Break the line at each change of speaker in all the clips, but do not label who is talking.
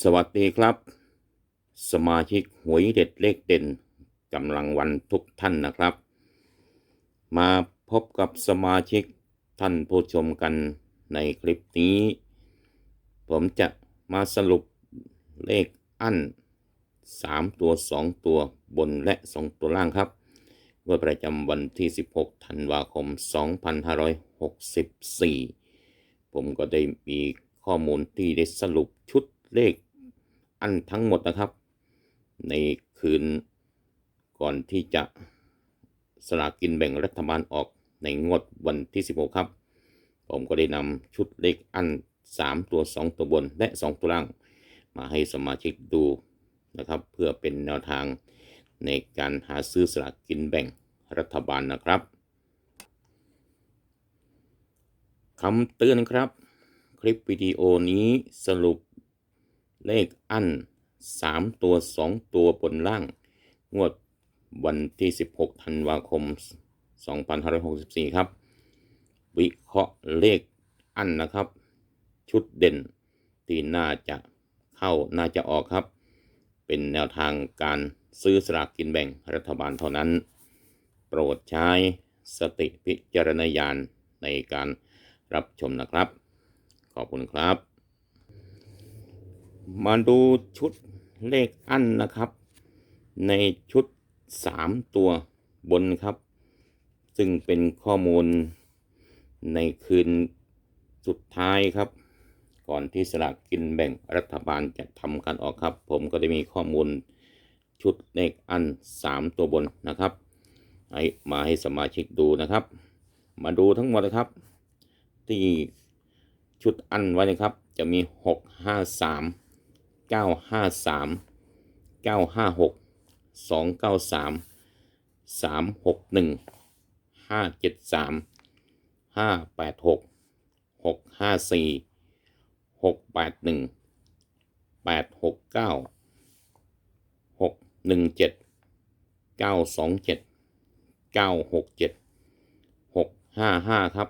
สวัสดีครับ สมาชิกหวยเด็ดเลขเด่นกำลังวันทุกท่านนะครับ มาพบกับสมาชิกท่านผู้ชมกันในคลิปนี้ ผมจะมาสรุปเลขอั้น 3 ตัว 2 ตัวบนและ 2 ตัวล่างครับงวดประจำวันที่ 16 ธันวาคม 2564 ผมก็ได้มีข้อมูลที่ได้สรุปชุดเลข อันทั้งหมดนะครับ ในคืนก่อนที่จะสลากกินแบ่งรัฐบาลออกในงวดวันที่ 16 ครับ ผมก็ได้นำชุดเลขอัน3 ตัว 2 ตัวบนและ 2 ตัวล่าง มาให้สมาชิกดูนะครับ เพื่อเป็นแนวทางในการหาซื้อสลากกินแบ่งรัฐบาลนะครับคำเตือนครับ คลิปวิดีโอนี้สรุป เลขอัน3 ตัว 2 ตัวบนล่าง งวดวันที่ 16 ธันวาคม 2564 ครับ วิเคราะห์เลขอันนะครับ ชุดเด่นที่น่าจะเข้าน่าจะออกครับ เป็นแนวทางการซื้อสลากกินแบ่งรัฐบาลเท่านั้น โปรดใช้สติพิจารณญาณในการรับชมนะครับ ขอบคุณครับ มาดูชุดเลขอันนะครับ ในชุด 3 ตัวบนครับ ซึ่งเป็นข้อมูลในคืนสุดท้ายครับ ก่อนที่สลากกินแบ่งรัฐบาลจะทำการออกครับ ผมก็ได้มีข้อมูลชุดเลขอัน 3 ตัวบนนะครับให้มาให้สมาชิกดูนะครับ มาดูทั้งหมดนะครับ ที่ชุดอันไว้นะครับ จะมี 6 5 3 9 5 3 9 5 6 2 9 3 3 6 1 5 7 3 5 8 6 6 5 4 6 8 1 8 6 9 6 1 7 9 2 7 9 6 7 6 5 5 ครับ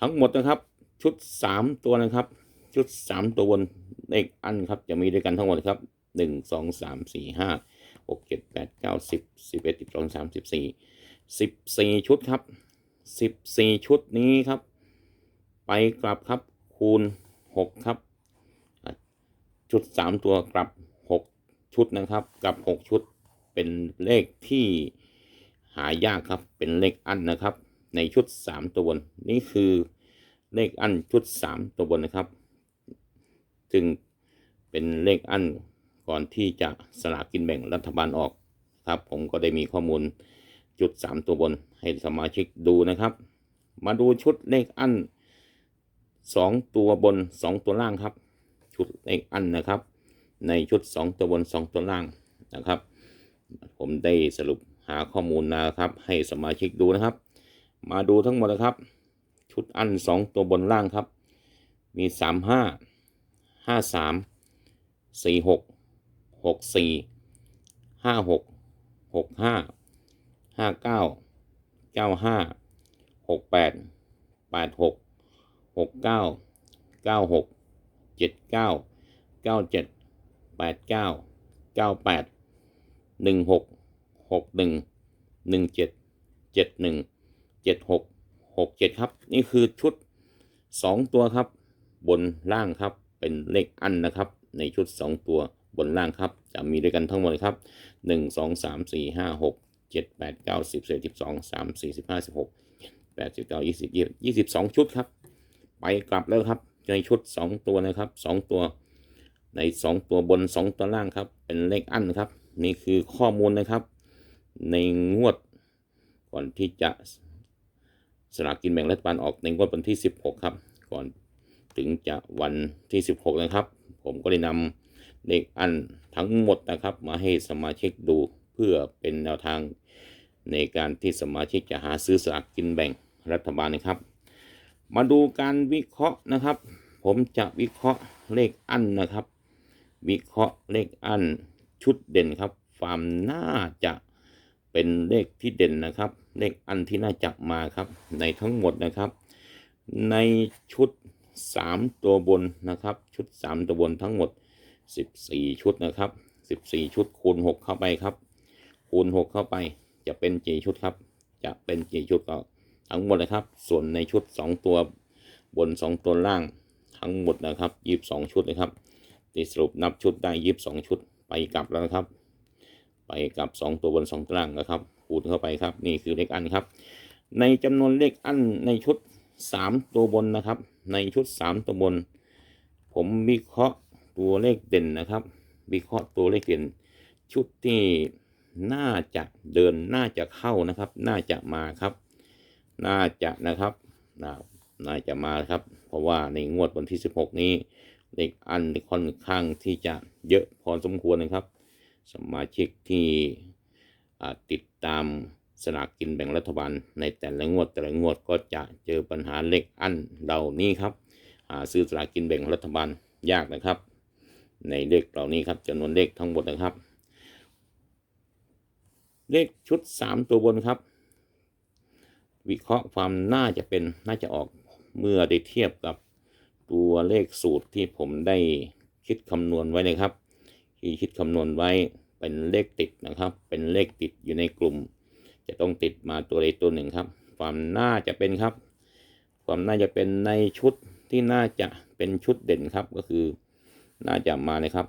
ทั้งหมดนะครับชุด 3 ตัวนะครับ ชุด 3 ตัวบน เลขอันครับจะมีด้วยกันทั้งหมดครับ1 2 3 4 5 6 7 8 9 10 11 12 13 14 14ชุดครับ14ชุดนี้ครับ ไปกลับครับคูณ6ครับ ชุด3ตัวกลับ6ชุดนะครับกลับ6ชุดเป็นเลขที่หายากครับเป็นเลขอันนะครับ ในชุด3ตัวบนนี่คือเลขอันชุด3ตัวบนนะครับ จึงเป็นเลขอันก่อนที่จะสลากกินแบ่งรัฐบาลออกครับ ผมก็ได้มีข้อมูลจุด 3 ตัวบนให้สมาชิกดูนะครับ มาดูชุดเลขอัน2 ตัวบน 2 ตัวล่างครับ ชุดเลขอันนะครับ ในชุด 2 ตัวบน 2 ตัวล่างนะครับ ผมได้สรุปหาข้อมูลนะครับ ให้สมาชิกดูนะครับ มาดูทั้งหมดนะครับ ชุดอัน2 ตัวบนล่างครับ มี 3 5 5 3 4 6 6 4 5 6 6 5 5 9 9 5 6 8 8 6 6 9 9 6 7 9 9 7 8 9 9 8 1 6 6 1 1 7 7 1 7 6 6 7ครับ นี่คือชุด2ตัวครับ บนล่างครับ เป็นเลขอันนะครับ ในชุด 2 ตัวบนล่างครับ จะมีด้วยกันทั้งหมดครับ 1 2 3 4 5 6 7 8 9 10 11 12 3 4 15 16 8 19 20 20 22 ชุดครับ ไปกลับแล้วครับในชุด 2 ตัวนะครับ 2 ตัว ใน 2 ตัวบน 2 ตัวล่างครับ เป็นเลขอันครับ นี่คือข้อมูลนะครับ ในงวดก่อนที่จะสลากกินแบ่งรัฐบาลออกในงวดวันที่ 16 ครับ ก่อน ถึงจะวันที่ 16 นะครับ ผมก็ได้นำเลขอันทั้งหมดนะครับ มาให้สมาชิกดูเพื่อเป็นแนวทางในการที่สมาชิกจะหาซื้อสลากกินแบ่งรัฐบาลนะครับ มาดูการวิเคราะห์นะครับ ผมจะวิเคราะห์เลขอันนะครับ วิเคราะห์เลขอันชุดเด่นครับความน่าจะเป็นเลขที่เด่นนะครับ เลขอันที่น่าจะมาครับ ในทั้งหมดนะครับ ในชุด 3 ตัวบนนะครับ ชุด 3 ตัวบนทั้งหมดสิบสี่ชุดนะครับสิบสี่ชุดคูณหกเข้าไปครับ คูณหกเข้าไปจะเป็นกี่ชุดครับ จะเป็นกี่ชุดก็ทั้งหมดนะครับ ส่วนในชุดสองตัวบนสองตัวล่างทั้งหมดนะครับยี่สิบสองชุดนะครับที่สรุปนับชุดได้ยี่สิบสองชุดไปกลับแล้วนะครับ ไปกลับสองตัวบนสองตัวล่างนะครับ คูณเข้าไปครับ นี่คือเลขอันครับ ในจำนวนเลขอันในชุดสามตัวบนนะครับ ในชุดสามตัวบนผมวิเคราะห์ตัวเลขเด่นนะครับ วิเคราะห์ตัวเลขเด่น ชุดที่น่าจะเดินน่าจะเข้านะครับ น่าจะมาครับ น่าจะนะครับน่าน่าจะมาครับ เพราะว่าในงวดวันที่ 16 นี้เลขอันค่อนข้างที่จะเยอะพอสมควรนะครับ สมาชิกที่ติดตาม สลากกินแบ่งรัฐบาล ในแต่ละงวดแต่ละงวดก็จะเจอปัญหาเลขอันเหล่านี้ครับซื้อสลากกินแบ่งรัฐบาลยากนะครับ ในเลขเหล่านี้ครับจำนวนเลขทั้งหมดนะครับ เลขชุดสามตัวบนครับ วิเคราะห์ความน่าจะเป็นน่าจะออกเมื่อได้เทียบกับตัวเลขสูตรที่ผมได้คิดคำนวณไว้นะครับ ที่คิดคำนวณไว้เป็นเลขติดนะครับ เป็นเลขติดอยู่ในกลุ่ม จะต้องติดมาตัวใดตัวหนึ่งครับ ความน่าจะเป็นครับ ความน่าจะเป็นในชุดที่น่าจะเป็นชุดเด่นครับก็คือน่าจะมานะครับ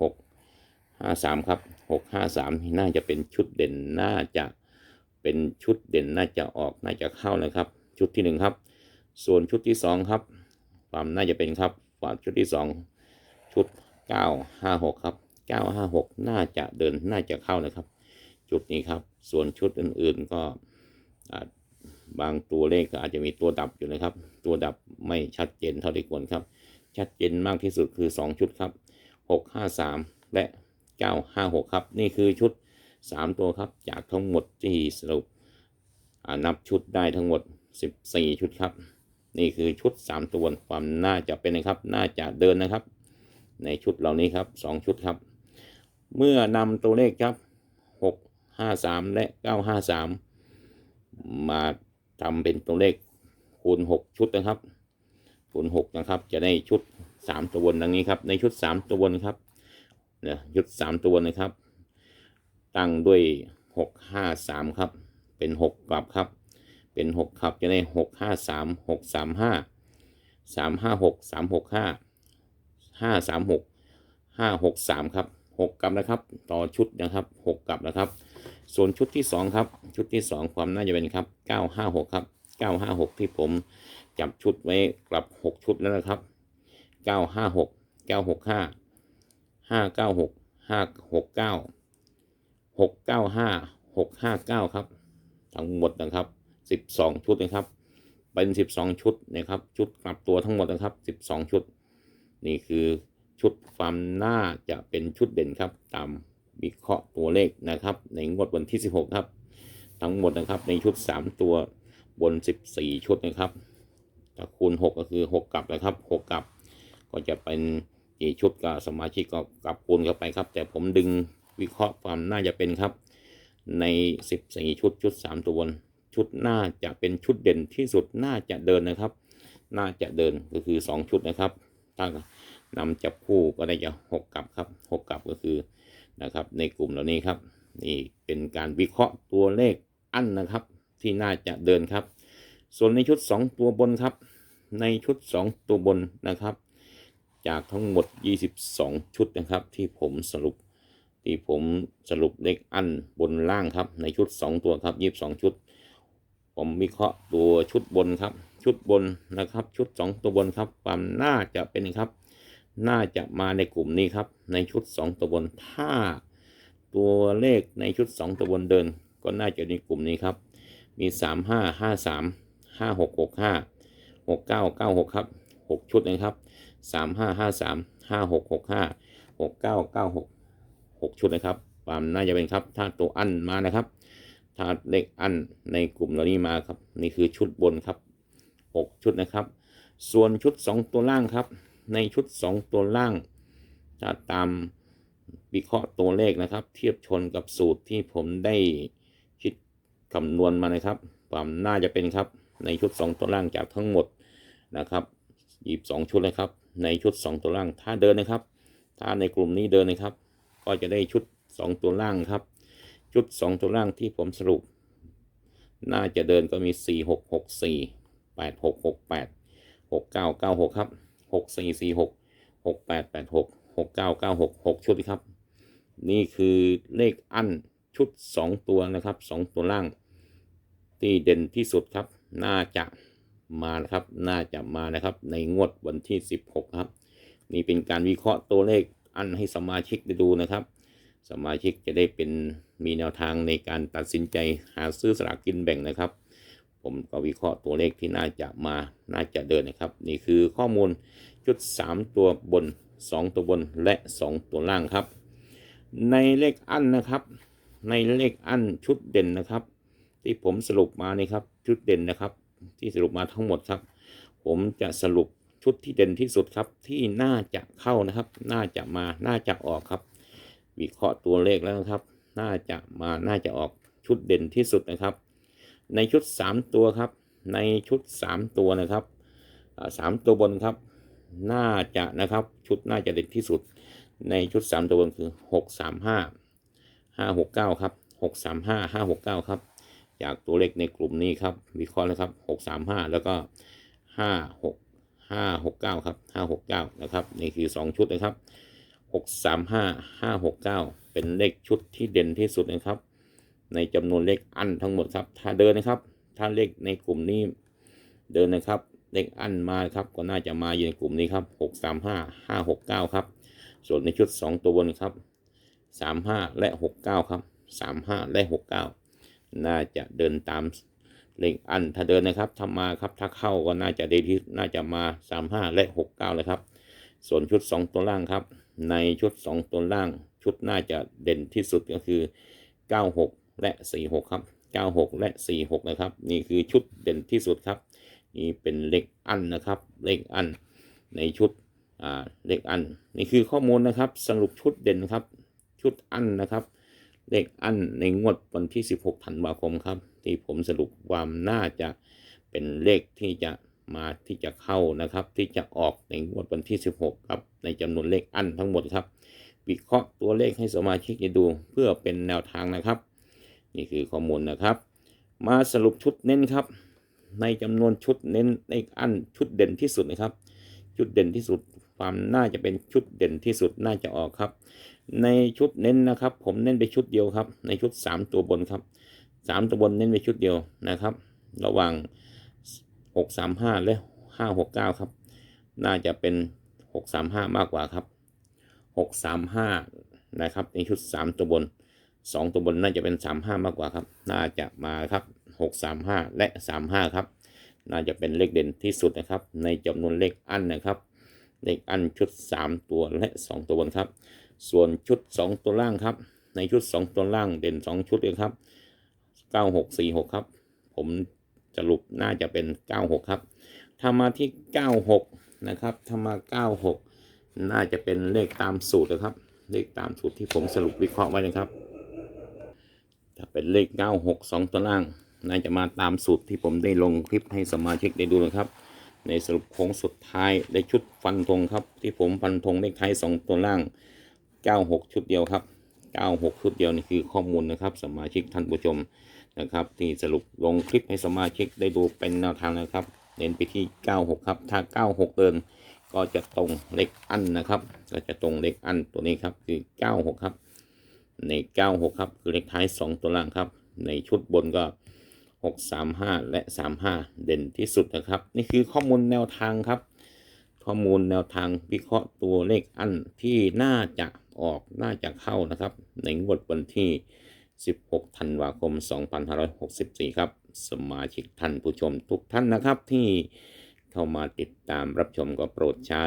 หกห้าสามครับหกห้าสามน่าจะเป็นชุดเด่นน่าจะเป็นชุดเด่นน่าจะออกน่าจะเข้านะครับ ชุดที่หนึ่งครับ ส่วนชุดที่สองครับ ความน่าจะเป็นครับความชุดที่สองชุดเก้าห้าหกครับเก้าห้าหกน่าจะเดินน่าจะเข้านะครับ จุดนี้ครับ ส่วนชุดอื่นๆก็บางตัวเลขก็อาจจะมีตัวดับอยู่นะครับ ตัวดับไม่ชัดเจนเท่าที่ควรครับ ชัดเจนมากที่สุดคือ 2 ชุดครับ 6 5 3 และ 9 5 6 ครับ นี่คือชุด 3 ตัวครับ จากทั้งหมดที่สรุปอ่านับชุดได้ทั้งหมด 14 ชุดครับ นี่คือชุด 3 ตัวความน่าจะเป็นนะครับ น่าจะเดินนะครับ ในชุดเหล่านี้ครับ 2 ชุดครับ เมื่อนำตัวเลขครับ 6 5 3 และ 9 5 3 มาทำเป็นตัวเลขคูณ 6 ชุดนะครับคูณ6นะครับ จะได้ชุด 3 ตัวนดังนี้ครับ ในชุด 3 ตัวบนครับเนี่ยชุด 3 ตัวนนะครับ ตั้งด้วย 6 5 3 ครับ เป็น 6 กลับครับ เป็น 6 ครับ จะได้ 6 5 3 6 3 5 3 5 6 3 6 5 5 3 6 5 6 3 ครับ 6 กลับนะครับ ต่อชุดนะครับ 6 กลับนะครับ ส่วนชุดที่ 2 ครับ ชุดที่ 2 ความน่าจะเป็นครับ 956 ครับ 956 ที่ผมจับชุดไว้กลับ 6 ชุดแล้วนะครับ 956 965 596 569 695 659 ครับ ทั้งหมดนะครับ 12 ชุดนะครับ เป็น 12 ชุดนะครับ ชุดกลับตัวทั้งหมดนะครับ 12 ชุด นี่คือชุดความน่าจะเป็นชุดเด่นครับตาม วิเคราะห์ตัวเลขนะครับ ในงวดวันที่ 16 ครับ ทั้งหมดนะครับในชุด 3 ตัวบน 14 ชุดนะครับคูณ 6 ก็คือ 6กลับนะครับ 6กลับ ก็จะเป็นกี่ชุดก็สมาชิกก็กลับคูณเข้าไปครับ แต่ผมดึงวิเคราะห์ความน่าจะเป็นครับ ใน 14 ชุดชุด 3 ตัวบนชุดน่าจะเป็นชุดเด่นที่สุดน่าจะเดินนะครับ น่าจะเดินก็คือ 2 ชุดนะครับถ้านำจับคู่ก็ได้จะ6กลับครับ 6กลับก็คือ นะครับ ในกลุ่มเหล่านี้ครับนี่เป็นการวิเคราะห์ตัวเลขอันนะครับ ที่น่าจะเดินครับ ส่วนในชุด 2 ตัวบนครับ ในชุด 2 ตัวบนนะครับ จากทั้งหมด 22 ชุดนะครับ ที่ผมสรุปที่ผมสรุปเลขอันบนล่างครับ ในชุด 2 ตัวครับ22 ชุด ผมวิเคราะห์ตัวชุดบนครับ ชุดบนนะครับ ชุด 2 ตัวบนครับ ความน่าจะเป็นครับ น่าจะมาในกลุ่มนี้ครับ ในชุด 2 ตัวบน ถ้าตัวเลขในชุด 2 ตัวบนเดิน ก็น่าจะในกลุ่มนี้ครับ มี 3 5 5 3 5 6 6 5 6 9 9 6 ครับ 6 ชุดนะครับ 3 5 5 3 5 6 6 5 6 9 9 6 6 ชุดนะครับความน่าจะเป็นครับ ถ้าตัวอันมานะครับ ถ้าเลขอันในกลุ่มเหล่านี้มาครับ นี่คือชุดบนครับ 6 ชุดนะครับ ส่วนชุด 2 ตัวล่างครับ ในชุด 2 ตัวล่างถ้าตามวิเคราะห์ตัวเลขนะครับ เทียบชนกับสูตรที่ผมได้คิดคำนวณมานะครับ ความน่าจะเป็นครับในชุด 2 ตัวล่างจากทั้งหมดนะครับ22ชุดเลยครับ ในชุด 2 ตัวล่างถ้าเดินนะครับ ถ้าในกลุ่มนี้เดินนะครับ ก็จะได้ชุด 2 ตัวล่างครับ ชุด 2 ตัวล่างที่ผมสรุป น่าจะเดินก็มี 4 6 6 4 8 6 6 8 6 9 9 6 ครับ 6 4 4 6 6 8 8 6 6 9 9 6 6ชุดครับ นี่คือเลขอั้นชุด2ตัวนะครับ2ตัวล่าง ที่เด่นที่สุดครับ น่าจะมานะครับ น่าจะมานะครับ ในงวดวันที่16ครับ นี่เป็นการวิเคราะห์ตัวเลขอันให้สมาชิกได้ดูนะครับ สมาชิกจะได้เป็นมีแนวทางในการตัดสินใจหาซื้อสลากกินแบ่งนะครับ ผมก็วิเคราะห์ตัวเลขที่น่าจะมาน่าจะเดินนะครับ นี่คือข้อมูลชุด 3 ตัวบน 2 ตัวบนและ 2 ตัวล่างครับ ในเลขอันนะครับ ในเลขอันชุดเด่นนะครับ ที่ผมสรุปมานี่ครับชุดเด่นนะครับ ที่สรุปมาทั้งหมดครับ ผมจะสรุปชุดที่เด่นที่สุดครับที่น่าจะเข้านะครับ น่าจะมาน่าจะออกครับ วิเคราะห์ตัวเลขแล้วนะครับ น่าจะมาน่าจะออกชุดเด่นที่สุดนะครับ ในชุด 3 ตัวครับ ในชุด 3 ตัวนะครับสามตัวบนครับ น่าจะนะครับ ชุดน่าจะเด่นที่สุด ในชุด 3 ตัวบนคือ 6 3 5 5 6 9 ครับ 6 3 5 5 6 9 ครับ จากตัวเลขในกลุ่มนี้ครับ วิเคราะห์นะครับ 6 3 5 แล้วก็ 5 6 5 6 9 ครับ 5 6 9 นะครับ นี่คือ 2 ชุดนะครับ 6 3 5 5 6 9 เป็นเลขชุดที่เด่นที่สุดนะครับ ในจำนวนเลขอันทั้งหมดครับ ถ้าเดินนะครับ ถ้าเลขในกลุ่มนี้เดินนะครับ เลขอันมาครับก็น่าจะมาอยู่ในกลุ่มนี้ครับ6 3 5 5 6 9ครับ ส่วนในชุด2ตัวบนครับ35และ69ครับ35และ69น่าจะเดินตามเลขอันถ้าเดินนะครับถ้ามาครับถ้าเข้าก็น่าจะดีที่น่าจะมา35และ69เลยครับ ส่วนชุด2ตัวล่างครับ ในชุด2ตัวล่าง ชุดน่าจะเด่นที่สุดก็คือ96 และ 46 ครับ 96 และ 46 นะครับ นี่คือชุดเด่นที่สุดครับ นี่เป็นเลขอันนะครับ เลขอันในชุดอ่าเลขอัน นี่คือข้อมูลนะครับ สรุปชุดเด่นครับ ชุดอันนะครับ เลขอันในงวดวันที่ 16ธันวาคมครับ ที่ผมสรุปความน่าจะเป็นเลขที่จะมาที่จะเข้านะครับ ที่จะออกในงวดวันที่ 16 ครับ ในจำนวนเลขอันทั้งหมดครับ วิเคราะห์ตัวเลขให้สมาชิกดูเพื่อเป็นแนวทางนะครับ นี่คือข้อมูลนะครับ มาสรุปชุดเน้นครับ ในจำนวนชุดเน้นเลขอันชุดเด่นที่สุดนะครับ ชุดเด่นที่สุดความน่าจะเป็นชุดเด่นที่สุดน่าจะออกครับ ในชุดเน้นนะครับ ผมเน้นไปชุดเดียวครับ ในชุด 3 ตัวบนครับ 3 ตัวบนเน้นไปชุดเดียวนะครับ ระหว่าง 6 3 5 และ 5 6 9 ครับ น่าจะเป็น 6 3 5 มากกว่าครับ 6 3 5 นะครับในชุด 3 ตัวบน 2ตัวบนน่าจะเป็น3 5มห้ามากกว่าครับ น่าจะมาครับ6 3 5และ3 5ครับ น่าจะเป็นเลขเด่นที่สุดนะครับ ในจำนวนเลขอันนะครับ เลขอันชุด3ตัวและ2ตัวบนครับ ส่วนชุด2ตัวล่างครับ ในชุด2ตัวล่างเด่น2ชุดเลยครับ9646ครับ ผมสรุปน่าจะเป็น96ครับถ้ามาที่96นะครับถ้ามา96น่าจะเป็นเลขตามสูตรนะครับ เลขตามสูตรที่ผมสรุปวิเคราะห์ไว้นะครับ ถ้าเป็นเลข 96 2 ตัวล่าง น่าจะมาตามสูตรที่ผมได้ลงคลิปให้สมาชิกได้ดูนะครับ ในสรุปโค้งสุดท้ายได้ชุดฟันธงครับ ที่ผมฟันธงเลขท้าย 2 ตัวล่าง 96 ชุดเดียวครับ 96 ชุดเดียวนี่คือข้อมูลนะครับ สมาชิกท่านผู้ชมนะครับ ที่สรุปลงคลิปให้สมาชิกได้ดูเป็นแนวทางนะครับ เน้นไปที่ 96 ครับ ถ้า 96 เดินก็จะตรงเลขอันนะครับ ก็จะตรงเลขอันตัวนี้ครับคือ 96 ครับ ใน 96 ครับ คือเลขท้าย 2 ตัวล่างครับ ในชุดบนก็ 6 3 5 และ 35 เด่นที่สุดนะครับ นี่คือข้อมูลแนวทางครับ ข้อมูลแนวทางวิเคราะห์ตัวเลขอันที่น่าจะออกน่าจะเข้านะครับ ในงวดวันที่ 16 ธันวาคม 2564 ครับ สมาชิกท่านผู้ชมทุกท่านนะครับที่เข้ามาติดตามรับชมก็โปรดใช้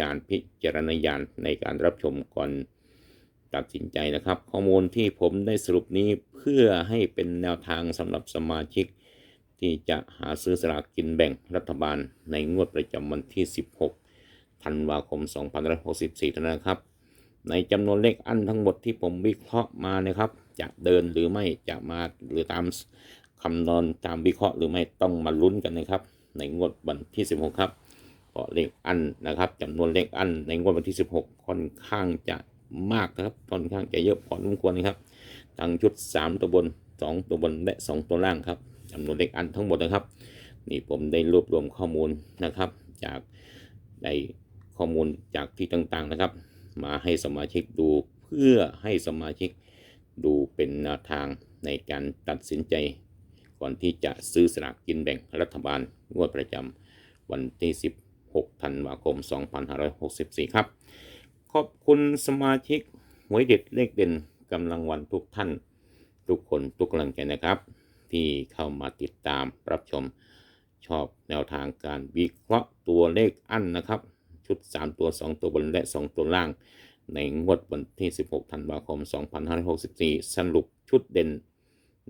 การพิจารณญาณในการรับชมก่อน ตัดสินใจนะครับ ข้อมูลที่ผมได้สรุปนี้เพื่อให้เป็นแนวทางสำหรับสมาชิก ที่จะหาซื้อสลากกินแบ่งรัฐบาลในงวดประจำวันที่ 16 ธันวาคม 2564เท่านั้นครับ ในจำนวนเลขอันทั้งหมดที่ผมวิเคราะห์มานะครับ จะเดินหรือไม่จะมาหรือตามคำนวณตามวิเคราะห์หรือไม่ต้องมาลุ้นกันนะครับ ในงวดวันที่ 16 ครับเพราะเลขอันนะครับจำนวนเลขอันในงวดวันที่ 16 ค่อนข้างจะ มากนะครับค่อนข้างจะเยอะพอสมควรนะครับทั้งชุด 3 ตัวบน 2 ตัวบนและ 2 ตัวล่างครับจำนวนเลขอันทั้งหมดนะครับ นี่ผมได้รวบรวมข้อมูลนะครับ จากได้ข้อมูลจากที่ต่างๆนะครับ มาให้สมาชิกดูเพื่อให้สมาชิกดูเป็นแนวทางในการตัดสินใจ ก่อนที่จะซื้อสลากกินแบ่งรัฐบาลงวดประจำวันที่ 16 ธันวาคม 2564 ครับ ขอบคุณสมาชิกหวยเด็ดเลขเด่นกำลังวันทุกท่าน ทุกคนทุกกำลังใจนะครับ ที่เข้ามาติดตามรับชมชอบแนวทางการวิเคราะห์ตัวเลขอั้นนะครับ ชุด 3 ตัว 2 ตัวบนและ 2 ตัวล่าง ในงวดวันที่ 16 ธันวาคม 2564 สรุปชุดเด่น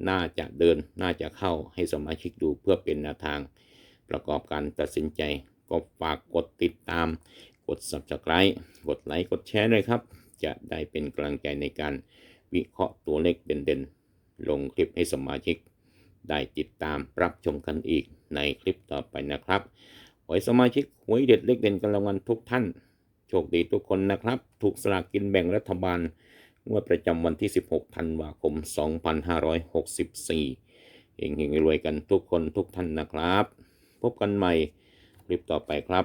น่าจะเดินน่าจะเข้าให้สมาชิกดูเพื่อเป็นแนวทาง ประกอบการตัดสินใจก็ฝากกดติดตาม กด subscribe กดไลค์กดแชร์ด้วยครับ จะได้เป็นกำลังใจในการวิเคราะห์ตัวเลขเด่นๆ ลงคลิปให้สมาชิก ได้ติดตามรับชมกันอีกในคลิปต่อไปนะครับขอให้สมาชิกหวยเด็ดเลขเด่นกันรางวัลทุกท่าน โชคดีทุกคนนะครับ ถูกสลากกินแบ่งรัฐบาลงวดประจำวันที่ 16 ธันวาคม 2564เฮงๆรวยกันทุกคนทุกท่านนะครับ พบกันใหม่คลิปต่อไปครับ